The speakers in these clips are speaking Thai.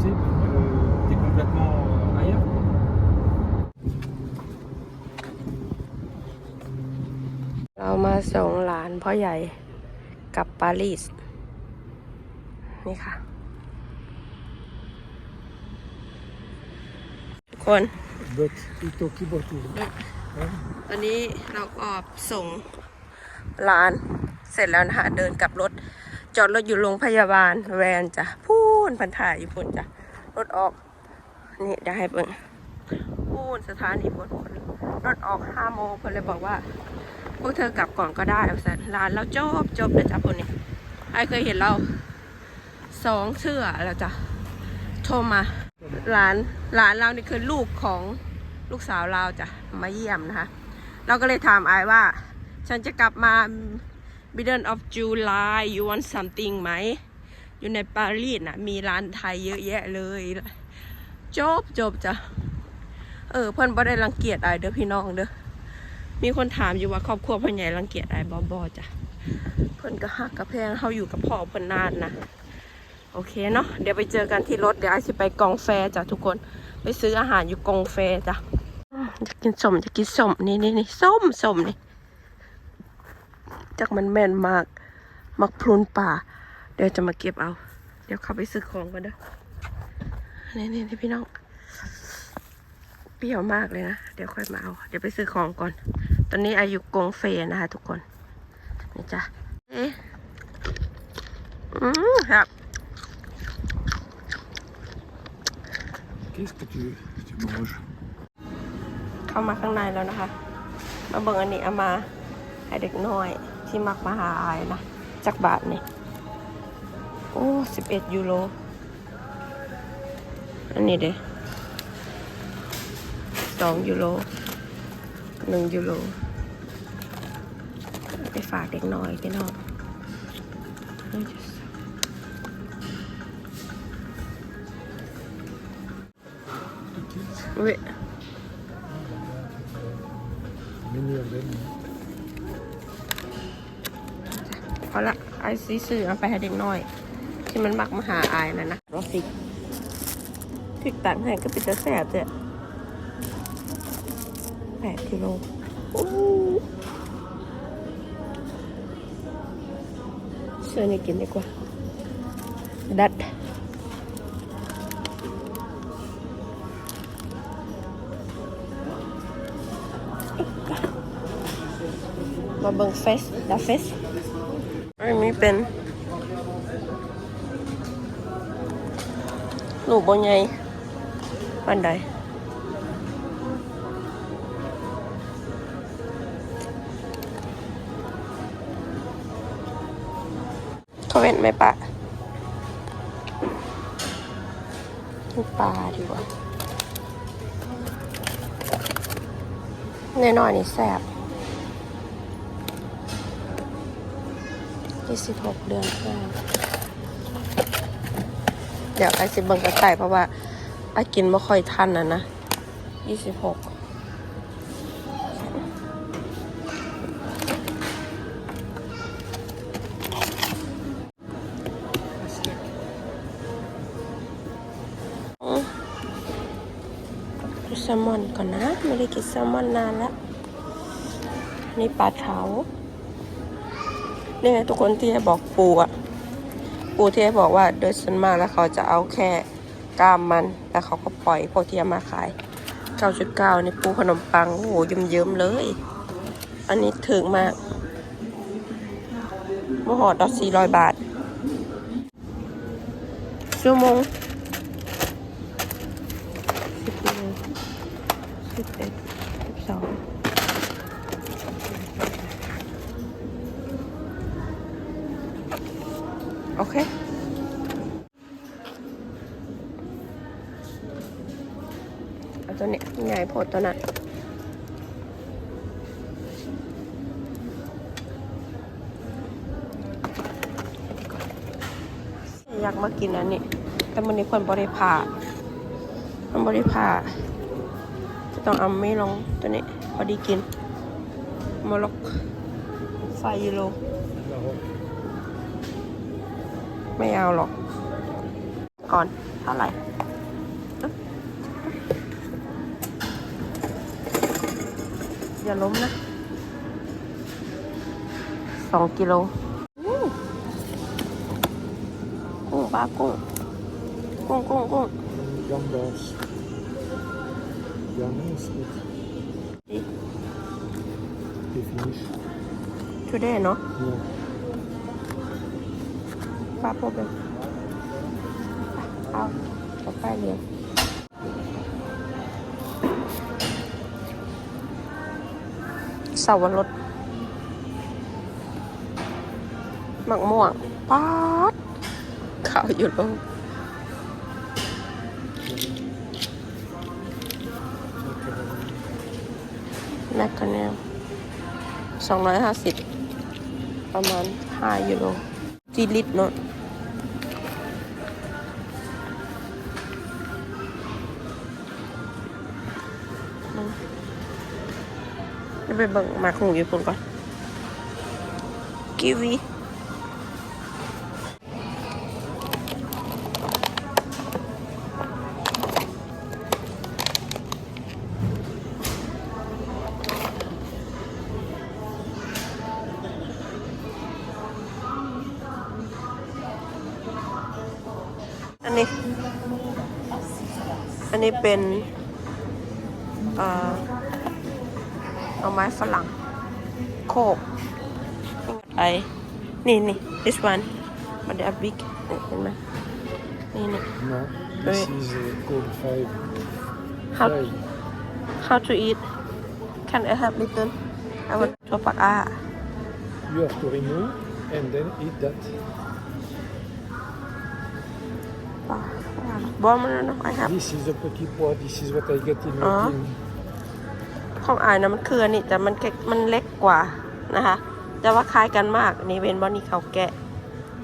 possible. Euh, T'es complètement euh, ailleurs. quoi. เรามาส่งหลานพ่อใหญ่กลับปารีส นี่ค่ะ ทุกคน Bot, ito kibotu. ตอนนี้เราก็ส่งร้านเสร็จแล้วนะคะ เดินกลับรถ จอดรถอยู่โรงพยาบาลแวนจ้ะพู นพันถ่ายอยู่พูนจ้ะรถออกนี่เดี๋ยวให้เบิ่งพูนสถานีพูนพูนรถออกห้าโมงเพิ่นเลยบอกว่า พวกเธอกลับก่อนก็ได้เอาสันร้านเราจบจบเลยจ้ะพูนนี่ไอเคยเห็นเราสองเสื้อแล้วจ้ะโทรมาร้านร้านเรานี่คือลูกของลูกสาวเราจ้ะมาเยี่ยมนะคะ เราก็เลยถามไอว่า ฉันจะกลับมา middle of July you want something ไหม อยู่ในปารีสนะมีร้านไทยเยอะแยะเลยจบจบจ้ะเออเพื่อนบ่ได้รังเกียจไอายเด้อพี่น้องเด้อมีคนถามอยู่ว่าครอบครัวเพื่อนใหญ่รังเกียจไอายบอบอจ้ะเพื่อนก็ฮักกับแพงเขาอยู่กับพ่อเพื่อนนานนะโอเคเนาะเดี๋ยวไปเจอกันที่รถเดี๋ยวไอายสิไปกองแฟจ้ะทุกคนไปซื้ออาหารอยู่กองแฟจ้ะจะกินส้มจะกินส้มนี่นี่นี่ส้มส้มนี่จากมันแม่นมากมักพรุนป่า ดี๋ยวจะมาเก็บเอา เดี๋ยวเข้าไปซื้อของกันเด้อนี่นี่นี่พี่น้อง เปรี้ยวมากเลยนะ เดี๋ยวค่อยมาเอา เดี๋ยวไปซื้อของก่อน ตอนนี้อายุกงเฟยนะคะทุกคน นี่จ้ะ เอ๊ะอืมครับ Qu'est-ce que tu, tu manges เข้ามาข้างในแล้วนะคะ มาเบิ่งอันนี้เอามาให้เด็กน้อยที่มักมาหาอายนะจักบาทนี่ โอ้สิบเอ็ดยูโร อันนี้เด้สองยูโรหนึ่งยูโร ไปฝากเด็กน้อยพี่น้องเว้ยพอละไอซีซื้อเอาไปให้เด็กน้อย ที่มันมักมาหาอายนะนะรอฟิกถึกตังให้ก็เป็นจะแสบเจ้ะแปดกิโลอู้เสื้อนี่กินดีกว่า ดัดมาเบิ่งเฟสดาเฟสอันนี้เป็น ลูกบนใหญ่ปันใดเขาเว้นไหมปะกินปลาดีกว่าแน่นอนนี่แซ่บยี่สิบหกเดือนห้า ดี๋ยวไอซิเบิงกระไก่เพราะว่าไอกินไม่ค่อยทันนะนะยี่สิบหกแซลมอนก่อนนะ ไม่ได้กินแซลมอนนานแล้วนี่ปลาเท้านี่ไงทุกคนที่บอกปูอะ ปูที่บอกว่าโดยส่วนมากแล้วเขาจะเอาแค่กล้ามมัน แล้วเขาก็ปล่อยพวกที่เอามาขาย 9.9 นี่ปูขนมปัง โอ้โหเยิ้มๆเลย อันนี้ถึงมากมหอดดอก400บาท ชั่วโมงสิบเอ็ดสิบสอง โอเค เอา ตัวนี้ใหญ่โพดตัวนั้นอยากมากินอันนี้ แต่มันนี้คนบริผ่ามันบริผ่าจะต้องเอาไม่ลงตัวนี้ พอดีกินมอลกไฟยูโรไม่เอาหรอก ก่อนเท่าไหร่อึ๊บ อย่าล้มนะสองกิโลอู้กุ้งปลากุ้งกุ้งกุ้งกุ้ง Gambas. Ja, nee, is goed. ดี Die finish. today เนาะ Ja. ปลาโปเป็นเอาเวรสหมักม่วงป๊าดขาวอยู่ลงแมคคาเนลสองร้อยห้าสิบประมาณห้ายูโรจีลิตเนาะ ไปเบิ่งมากหูญี่ปุ่นก่อนกีวีอันนี้ อันนี้เป็น ฝรั่ง โคกไอนี่นี่ this one but they are big นี่เห็นไหมนี่นี่ No, this is uh, called five. How- Five. how to eat can I have little I want ถั่วปักอา You have to remove and then eat that. ปลาบอมันนะ I have This is a petit pois. This is what I get in Ah. Latin. ของอายนะมันคืออันนี้แต่มันมันเล็กกว่านะคะแต่ว่าคล้ายกันมากนี่เวนบอนี่เขาแกะ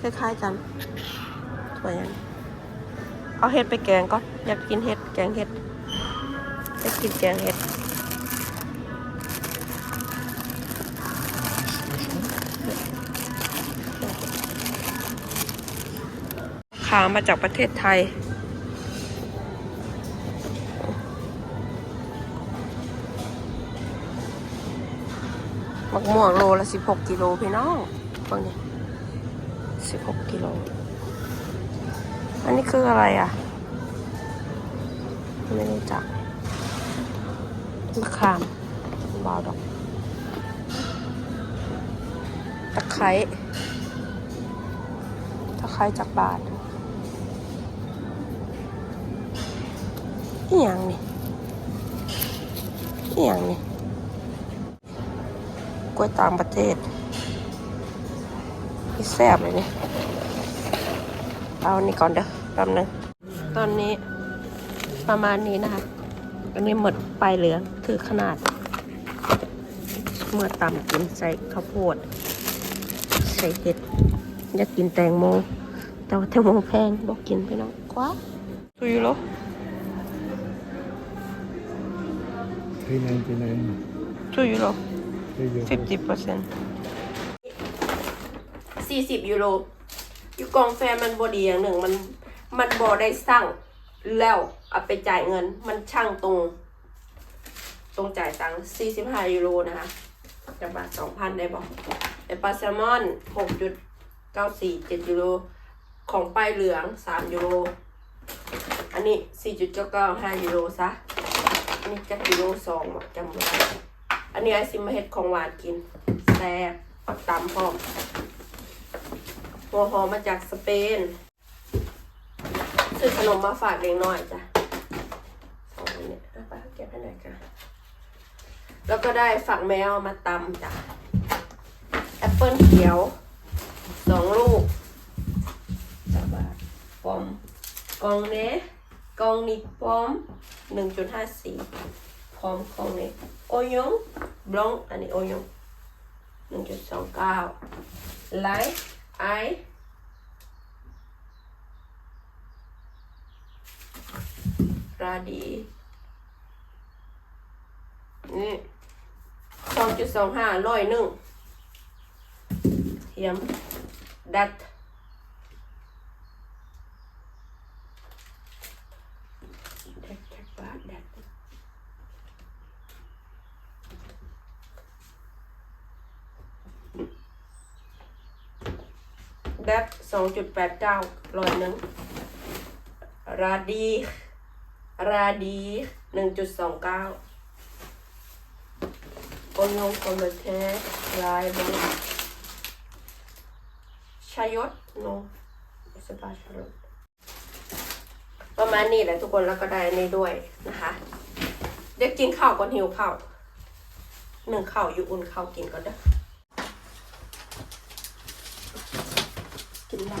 คล้ายๆกันตัวย่างนี้เอาเห็ดไปแกงก่อนอยากกินเห็ดแกงเห็ดอยากกินแกงเห็ดขามาจากประเทศไทย มะม่วงโลละสิบหกกิโลพี่น้องฟังดิสิบหกกิโล อันนี้คืออะไรอะ ไม่รู้จักมะขามบาวดอก ตะไคร้ ตะไคร้จากบาทอีหยังนี่อีหยังนี่ กล้วยต่างประเทศนี่แซ่บเลยเนี่ยเอานี่ก่อนเด้อแป๊บนึงตอนนี้ประมาณนี้นะคะ อันนี้หมดปลายเหลืองคือขนาด เมื่อตำกินใส่ข้าวโพด ใส่เห็ด อยากกินแตงโม แต่ว่าแตงโมแพงบอกกินไปน้องกว่าดูอยู่หรอ Three ninety nine. ดูอยู่หรอ Three euros. 50เปอร์เซ็นต์สี่สิบยูโรอยู่กองแฟร์มันบดีอย่างหนึ่งมันมันบอได้สั่งแล้วเอาไปจ่ายเงิน มันช่างตรง ตรงจ่ายตังค์สี่สิบห้ายูโรนะคะจะบาทสองพันได้บอกไอปลาแซลมอนหกจุดเก้าสี่เจ็ดยูโรของป้ายเหลืองสามยูโรอันนี้สี่จุดเก้าเก้าห้ายูโรซะอันนี้จักยูโรสองอะจำไม่ได้ อันนี้ไอซิมาเฮ็ดของหวานกินแซ่บปักตำพร้อมหัวหอมมาจากสเปนซื้อขนมมาฝากเด็กน้อยจ้ะสองอันนี้เอาไปเก็บให้หน่อยค่ะแล้วก็ได้ฝักแมวมาตำจ้ะแอปเปิลเขียวสองลูกจ้าบาทปอมกองเนะกองนิดปอมหนึ่งจุดห้าสี่พร้อมของนี้ โอยงบลองอันนี้โอยงหนึ่งจุดสองเก้าไลท์ไอราดีนี่สองจุดสองห้าร้อยหนึ่งเทียมดัด แดดสองจุดแปดเก้าร้อยหนึ่งราดีราดีหนึ่งจุดสองเก้าโอนลงคอมเมนเทรายบงชายศโนสปาชายศประมาณนี้แหละทุกคนแล้วก็ได้อันนี้ด้วยนะคะ เดี๋ยวกินข้าวก่อนหิวข้าวหนึ่งข้าวอยู่อุ่นข้าวกินก่อนเด้อ กินได้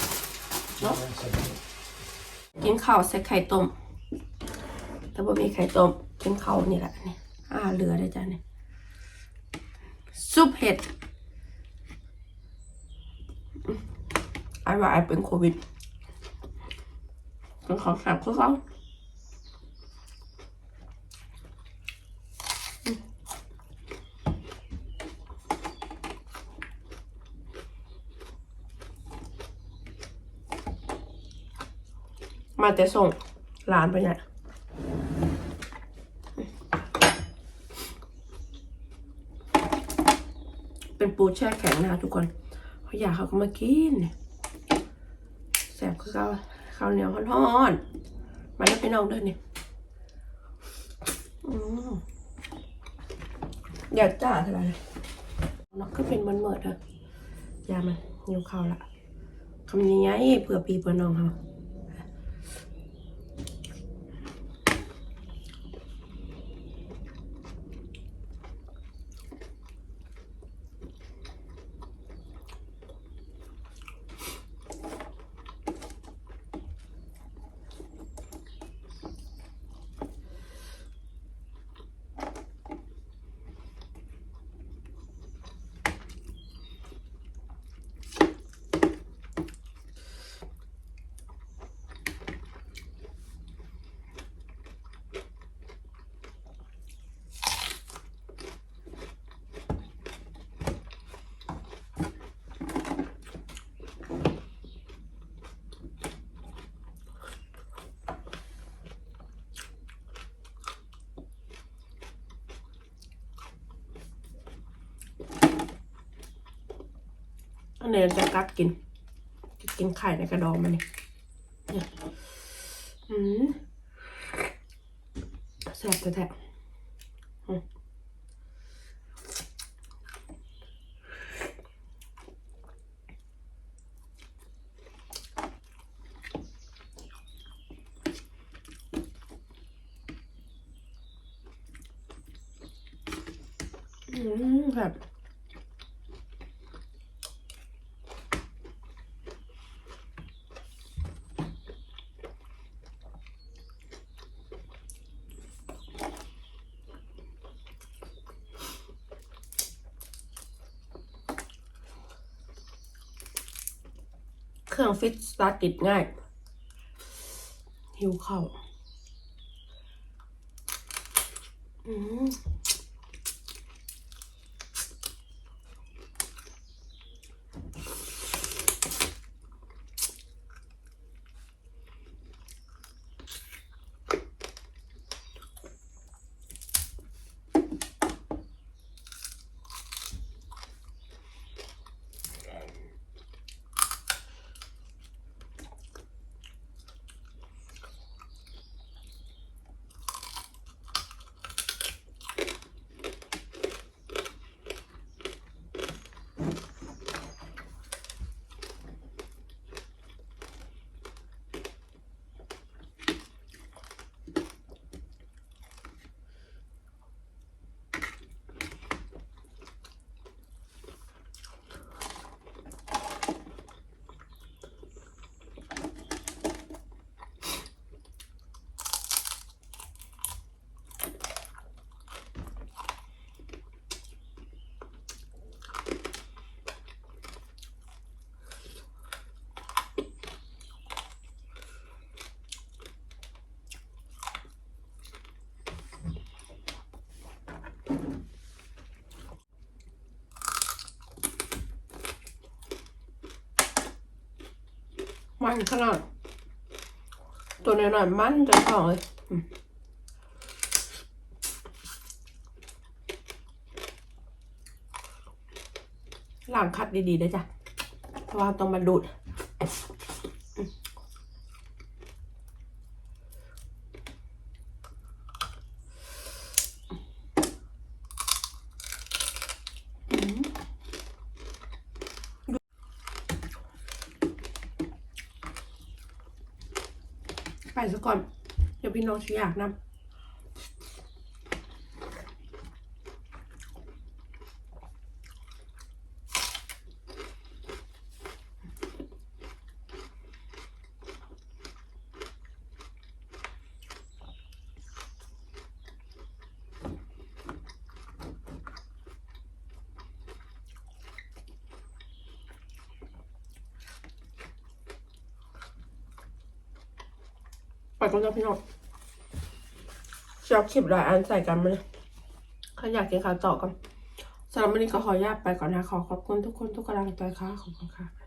เลยไปจ้ะกินข้าวแล้ว Tu vas manger? Non? กินข้าวใส่ไข่ต้ม แต่บ่มีไข่ต้มกินข้าวนี่แหละนี่อ่าเหลือได้จ้ะเนี่ยซุปเห็ดอืมไอ้ว่าไอ้เป็นโควิดกินข้าวแซ่บคือเขา มาแต่ส่งร้านไปเนี่ยเป็นปูแช่แข็งนะคะทุกคนเขาอยากเขาก็มากินแสบคือข้าวข้าวเหนียวร้อนๆมาแล้วไปน้องด้วยนี่อยากจ่าเท่าไหร่นกก็เป็นมันเหมิดเถอะยามันหิวข้าวละคำนี้ไงเผื่อปีเผื่อน้องเขา อันนจะกัดกินจะกินไข่ในกระดองมันนี่เนี่ยอืมแซ่บแท้อืมอืมแบบ เครื่อง ฟิตสตาร์ติดง่าย หิวข้าวอืม มันขนาด ตัวน้อยๆมันจะสอเลยล้างคัดดีๆได้จ้ะเพราะว่าต้องมาดูด ไปซะก่อน เดี๋ยว พี่น้องชิอยากนำไปก่อนนะพี่น้อง จอบคลิปหลายอันใส่กันมาเลยใครอยากกินข้าวต่อกันสำหรับวันนี้ก็ขออนุญาตไปก่อนนะขอขอบคุณทุกคนทุกกำลังใจค่ะขอบคุณค่ะ